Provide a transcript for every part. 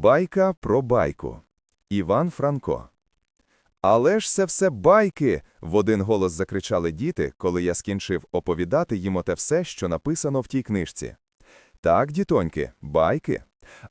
Байка про байку. Іван Франко. Але ж це все байки. в один голос закричали діти, коли я скінчив оповідати їм оте все, що написано в тій книжці. Так, дітоньки, байки.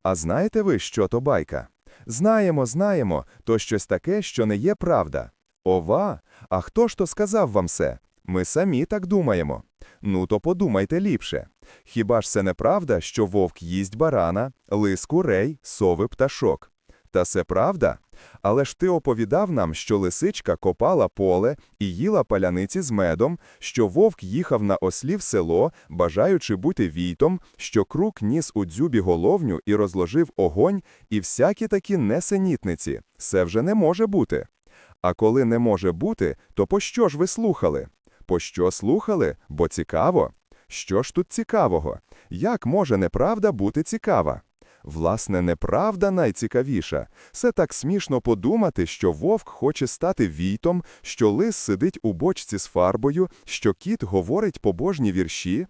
А знаєте ви, що то байка? Знаємо, знаємо, то щось таке, що не є правда. Ова, а хто ж то сказав вам це? Ми самі так думаємо. Ну то подумайте ліпше. Хіба ж це не правда, що вовк їсть барана, лис курей, сови пташок? Та це правда? Але ж ти оповідав нам, що лисичка копала поле і їла паляниці з медом, що вовк їхав на ослі в село, бажаючи бути війтом, що крук ніс у дзюбі головню і розложив огонь, і всякі такі несенітниці. Це вже не може бути. А коли не може бути, то по що ж ви слухали? По що слухали? Бо цікаво. Що ж тут цікавого? Як може неправда бути цікава? Власне, неправда найцікавіша. Це так смішно подумати, що вовк хоче стати війтом, що лис сидить у бочці з фарбою, що кіт говорить побожні вірші.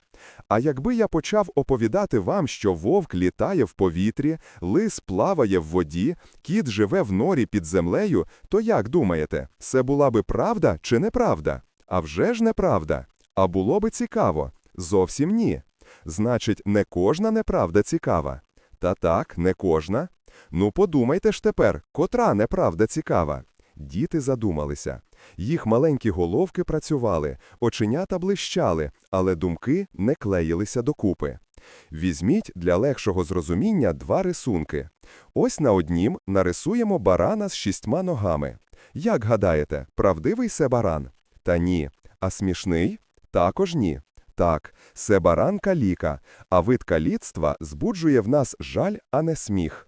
А якби я почав оповідати вам, що вовк літає в повітрі, лис плаває в воді, кіт живе в норі під землею, то як думаєте, це була би правда чи неправда? А вже ж неправда. А було би цікаво? Зовсім ні. Значить, не кожна неправда цікава. Та так, не кожна. Ну, подумайте ж тепер, котра неправда цікава. Діти задумалися. Їх маленькі головки працювали, оченята блищали, але думки не клеїлися докупи. Візьміть для легшого зрозуміння два рисунки. Ось на однім нарисуємо барана з шістьма ногами. Як гадаєте, правдивий це баран? Та ні. А смішний? Також ні. Так, це баран каліка, а вид каліцтва збуджує в нас жаль, а не сміх.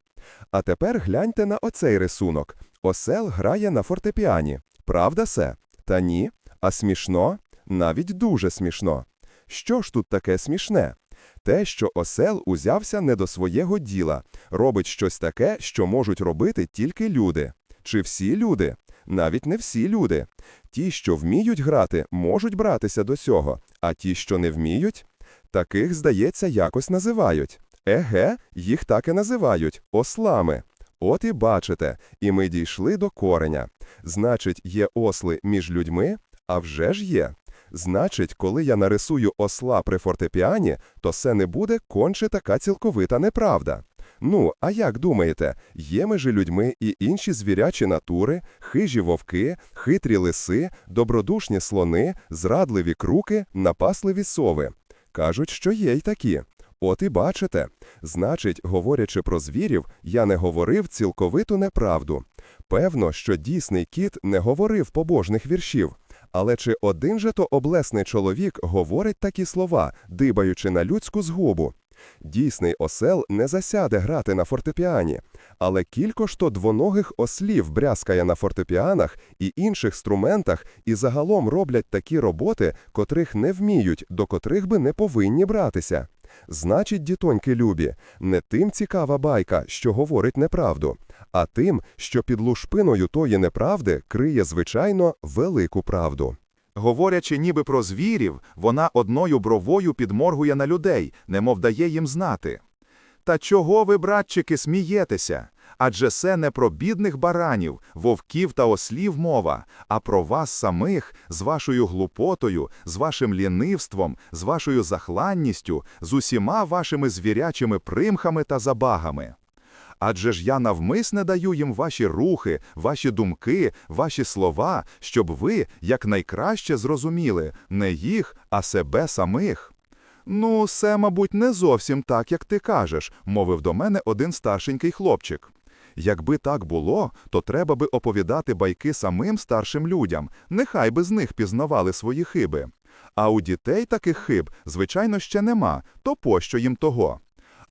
А тепер гляньте на оцей рисунок. Осел грає на фортепіані. Правда се? Та ні. А смішно? Навіть дуже смішно. Що ж тут таке смішне? Те, що осел узявся не до своєго діла, робить щось таке, що можуть робити тільки люди. Чи всі люди? Навіть не всі люди. Ті, що вміють грати, можуть братися до цього, а ті, що не вміють, таких, здається, якось називають. Еге, їх так і називають ослами. От і бачите, і ми дійшли до кореня. Значить, є осли між людьми, а вже ж є. Значить, коли я нарисую осла при фортепіані, то це не буде конче така цілковита неправда. Ну, а як думаєте, є межі людьми і інші звірячі натури, хижі вовки, хитрі лиси, добродушні слони, зрадливі круки, напасливі сови? Кажуть, що є й такі. От і бачите. Значить, говорячи про звірів, я не говорив цілковиту неправду. Певно, що дійсний кіт не говорив побожних віршів. Але чи один же то облесний чоловік говорить такі слова, дибаючи на людську згубу? Дійсний осел не засяде грати на фортепіані, але кілько ж то двоногих ослів брязкає на фортепіанах і інших струментах і загалом роблять такі роботи, котрих не вміють, до котрих би не повинні братися. Значить, дітоньки любі, не тим цікава байка, що говорить неправду, а тим, що під лушпиною тої неправди криє, звичайно, велику правду. Говорячи ніби про звірів, вона одною бровою підморгує на людей, немов дає їм знати. Та чого ви, братчики, смієтеся? Адже це не про бідних баранів, вовків та ослів мова, а про вас самих, з вашою глупотою, з вашим лінивством, з вашою захланністю, з усіма вашими звірячими примхами та забагами. Адже ж я навмисне даю їм ваші рухи, ваші думки, ваші слова, щоб ви якнайкраще зрозуміли не їх, а себе самих. Ну, це, мабуть, не зовсім так, як ти кажеш, мовив до мене один старшенький хлопчик. Якби так було, то треба би оповідати байки самим старшим людям, нехай би з них пізнавали свої хиби. А у дітей таких хиб, звичайно, ще нема, то пощо їм того.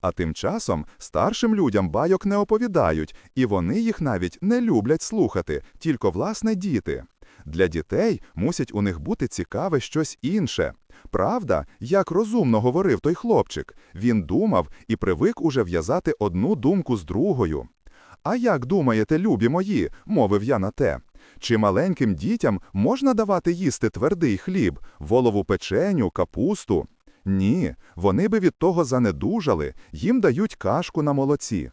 А тим часом старшим людям байок не оповідають, і вони їх навіть не люблять слухати, тільки власне діти. Для дітей мусять у них бути цікаве щось інше. Правда, як розумно говорив той хлопчик, він думав і привик уже в'язати одну думку з другою. А як думаєте, любі мої, мовив я на те. Чи маленьким дітям можна давати їсти твердий хліб, волову печеню, капусту? Ні, вони би від того занедужали, їм дають кашку на молоці.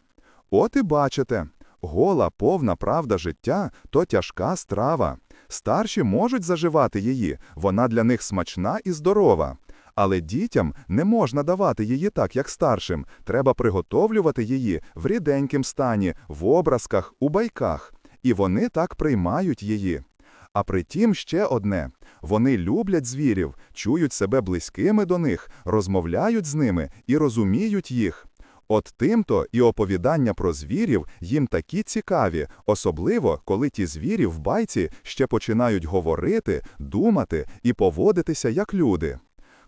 От і бачите, гола, повна правда життя то тяжка страва. Старші можуть заживати її, вона для них смачна і здорова. Але дітям не можна давати її так, як старшим. Треба приготовлювати її в ріденькім стані, в образках, у байках. І вони так приймають її. А притім ще одне: вони люблять звірів, чують себе близькими до них, розмовляють з ними і розуміють їх. От тимто і оповідання про звірів їм такі цікаві, особливо коли ті звірі в байці ще починають говорити, думати і поводитися як люди.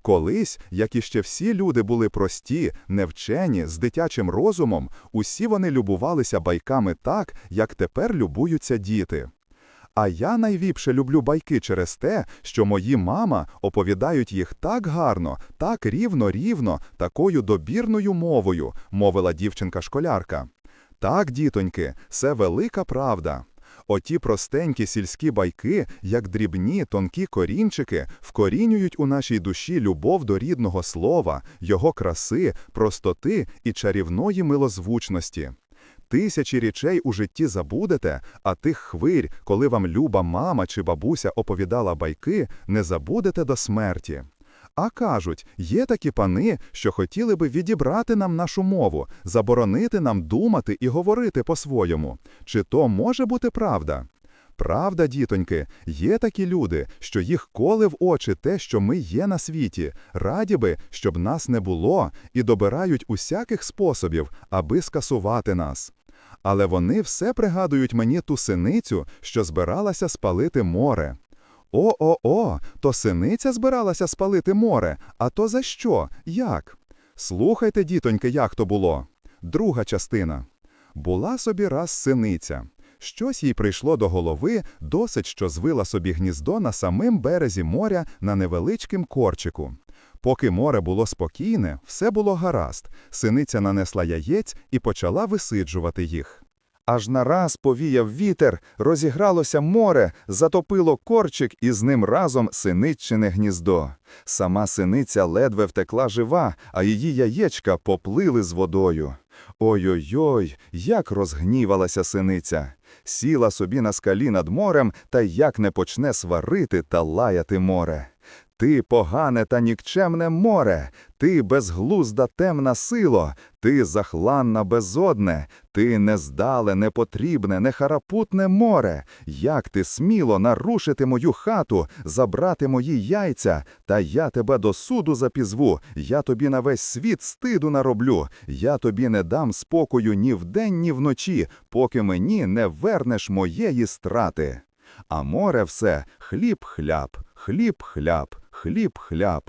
Колись, як іще всі люди були прості, невчені, з дитячим розумом, усі вони любувалися байками так, як тепер любуються діти. А я найвіпше люблю байки через те, що мої мама оповідають їх так гарно, так рівно-рівно, такою добірною мовою, мовила дівчинка-школярка. Так, дітоньки, це велика правда. Оті простенькі сільські байки, як дрібні тонкі корінчики, вкорінюють у нашій душі любов до рідного слова, його краси, простоти і чарівної милозвучності. Тисячі речей у житті забудете, а тих хвиль, коли вам люба мама чи бабуся оповідала байки, не забудете до смерті. А кажуть, є такі пани, що хотіли би відібрати нам нашу мову, заборонити нам думати і говорити по-своєму. Чи то може бути правда? Правда, дітоньки, є такі люди, що їх коле в очі те, що ми є на світі, раді би, щоб нас не було, і добирають усяких способів, аби скасувати нас. Але вони все пригадують мені ту синицю, що збиралася спалити море. О-о-о, то синиця збиралася спалити море, а то за що? Як? Слухайте, дітоньки, як то було. Друга частина. Була собі раз синиця. Щось їй прийшло до голови, досить, що звила собі гніздо на самим березі моря на невеличким корчику. Поки море було спокійне, все було гаразд. Синиця нанесла яєць і почала висиджувати їх. Аж нараз повіяв вітер, розігралося море, затопило корчик і з ним разом синиччине гніздо. Сама синиця ледве втекла жива, а її яєчка поплили з водою. Ой-ой-ой, як розгнівалася синиця. Сіла собі на скалі над морем та як не почне сварити та лаяти море. Ти погане та нікчемне море, ти безглузда темна сило, ти захланна безодне, ти нездале, непотрібне, нехарапутне море. Як ти сміло нарушити мою хату, забрати мої яйця, та я тебе до суду запізву, я тобі на весь світ стиду нароблю, я тобі не дам спокою ні вдень, ні вночі, поки мені не вернеш моєї страти. А море все хліб-хляб, хліб-хляб, хліб-хляб.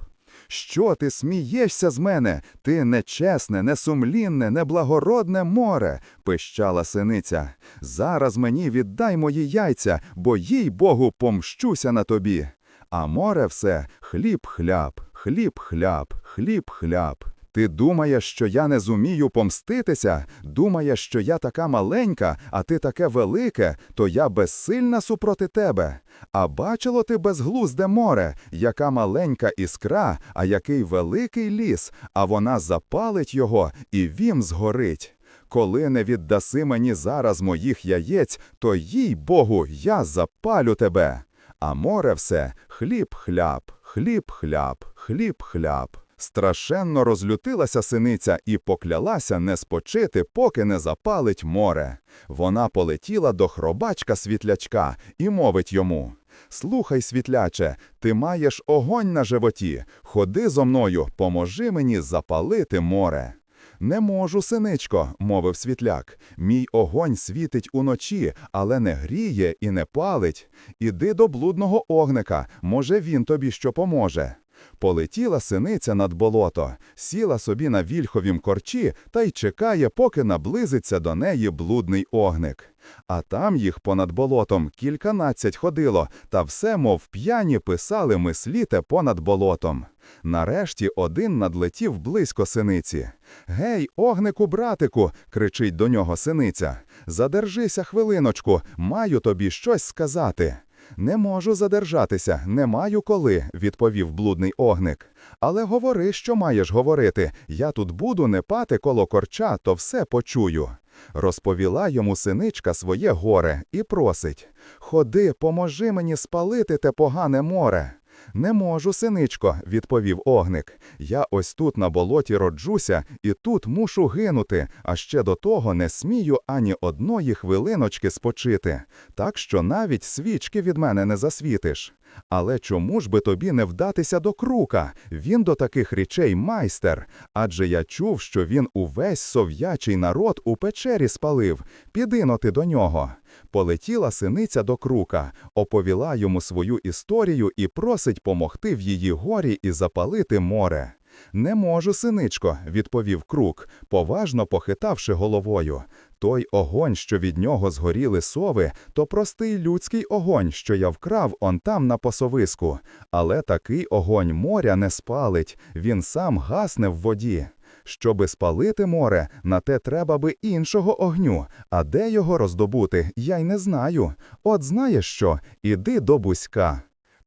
Що ти смієшся з мене? Ти нечесне, несумлінне, неблагородне море, пищала синиця. Зараз мені віддай мої яйця, бо їй Богу помщуся на тобі. А море все хліб-хляб, хліб-хляб, хліб-хляб. Ти думаєш, що я не зумію помститися? Думаєш, що я така маленька, а ти таке велике, то я безсильна супроти тебе. А бачило ти безглузде море, яка маленька іскра, а який великий ліс, а вона запалить його, і він згорить. Коли не віддаси мені зараз моїх яєць, то їй Богу, я запалю тебе. А море все хліб-хляб, хліб-хляб, хліб-хляб. Страшенно розлютилася синиця і поклялася не спочити, поки не запалить море. Вона полетіла до хробачка світлячка і мовить йому: Слухай, світляче, ти маєш огонь на животі. Ходи зо мною, поможи мені запалити море. Не можу, синичко, мовив світляк. Мій огонь світить уночі, але не гріє і не палить. Іди до блудного огника, може, він тобі що поможе. Полетіла синиця над болото, сіла собі на вільховім корчі та й чекає, поки наблизиться до неї блудний огник. А там їх понад болотом кільканадцять ходило, та все, мов п'яні, писали мисліте понад болотом. Нарешті один надлетів близько синиці. Гей, огнику, братику, кричить до нього синиця. Задержися хвилиночку, маю тобі щось сказати. Не можу задержатися, не маю коли, відповів блудний огник. Але говори, що маєш говорити. Я тут буду не пати коло корча, то все почую. Розповіла йому синичка своє горе і просить Ходи, поможи мені спалити те погане море. Не можу, синичко, відповів огник. Я ось тут на болоті роджуся і тут мушу гинути, а ще до того не смію ані одної хвилиночки спочити, так що навіть свічки від мене не засвітиш. Але чому ж би тобі не вдатися до крука? Він до таких речей майстер. Адже я чув, що він увесь сов'ячий народ у печері спалив. Підино ти до нього. Полетіла синиця до крука, оповіла йому свою історію і просить помогти в її горі і запалити море. Не можу, синичко, відповів крук, поважно похитавши головою. Той огонь, що від нього згоріли сови, то простий людський огонь, що я вкрав он там на посовиску. Але такий огонь моря не спалить, він сам гасне в воді. Щоби спалити море, на те треба би іншого огню, а де його роздобути, я й не знаю. От знаєш що, іди до бузька.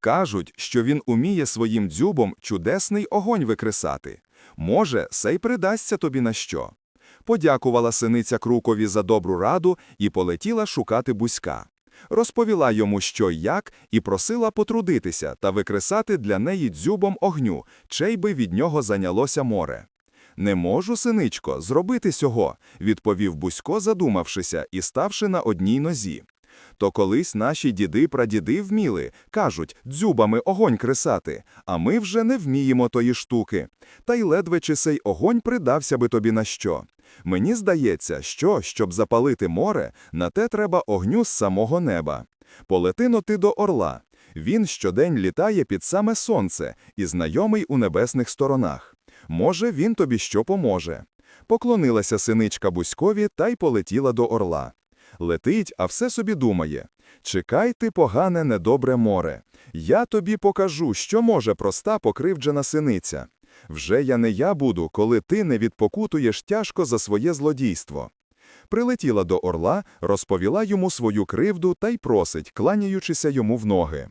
Кажуть, що він уміє своїм дзюбом чудесний огонь викресати. Може, сей придасться тобі на що. Подякувала синиця Крукові за добру раду і полетіла шукати бузька. Розповіла йому, що й як, і просила потрудитися та викресати для неї дзюбом огню, чей би від нього зайнялося море. Не можу, синичко, зробити сього, відповів Бузько, задумавшися і ставши на одній нозі. То колись наші діди-прадіди вміли, кажуть, дзюбами огонь кресати, а ми вже не вміємо тої штуки. Та й ледве чи сей огонь придався би тобі на що. Мені здається, що, щоб запалити море, на те треба огню з самого неба. Полетино ти до орла. Він щодень літає під саме сонце і знайомий у небесних сторонах. Може, він тобі що поможе. Поклонилася синичка Бузькові та й полетіла до орла. Летить, а все собі думає. Чекай ти, погане, недобре море. Я тобі покажу, що може проста покривджена синиця. Вже я не я буду, коли ти не відпокутуєш тяжко за своє злодійство. Прилетіла до орла, розповіла йому свою кривду та й просить, кланяючися йому в ноги.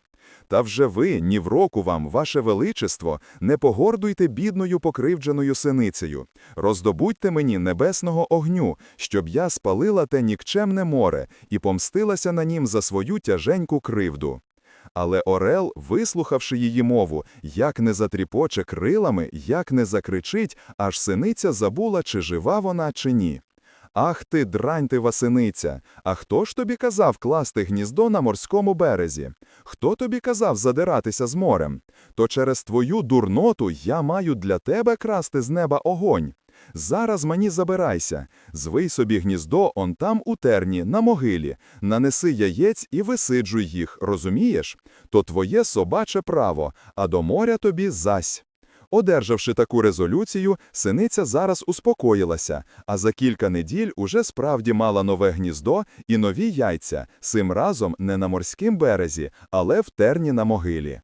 Та вже ви, ні в року вам, ваше величество, не погордуйте бідною покривдженою синицею. Роздобудьте мені небесного огню, щоб я спалила те нікчемне море і помстилася на нім за свою тяженьку кривду. Але Орел, вислухавши її мову, як не затріпоче крилами, як не закричить, аж синиця забула, чи жива вона, чи ні. Ах ти, дрань ти, Васиниця! А хто ж тобі казав класти гніздо на морському березі? Хто тобі казав задиратися з морем? То через твою дурноту я маю для тебе красти з неба огонь. Зараз мені забирайся, звий собі гніздо он там у терні, на могилі, нанеси яєць і висиджуй їх, розумієш? То твоє собаче право, а до моря тобі зась. Одержавши таку резолюцію, синиця зараз успокоїлася, а за кілька неділь уже справді мала нове гніздо і нові яйця, сим разом не на морськім березі, але в терні на могилі.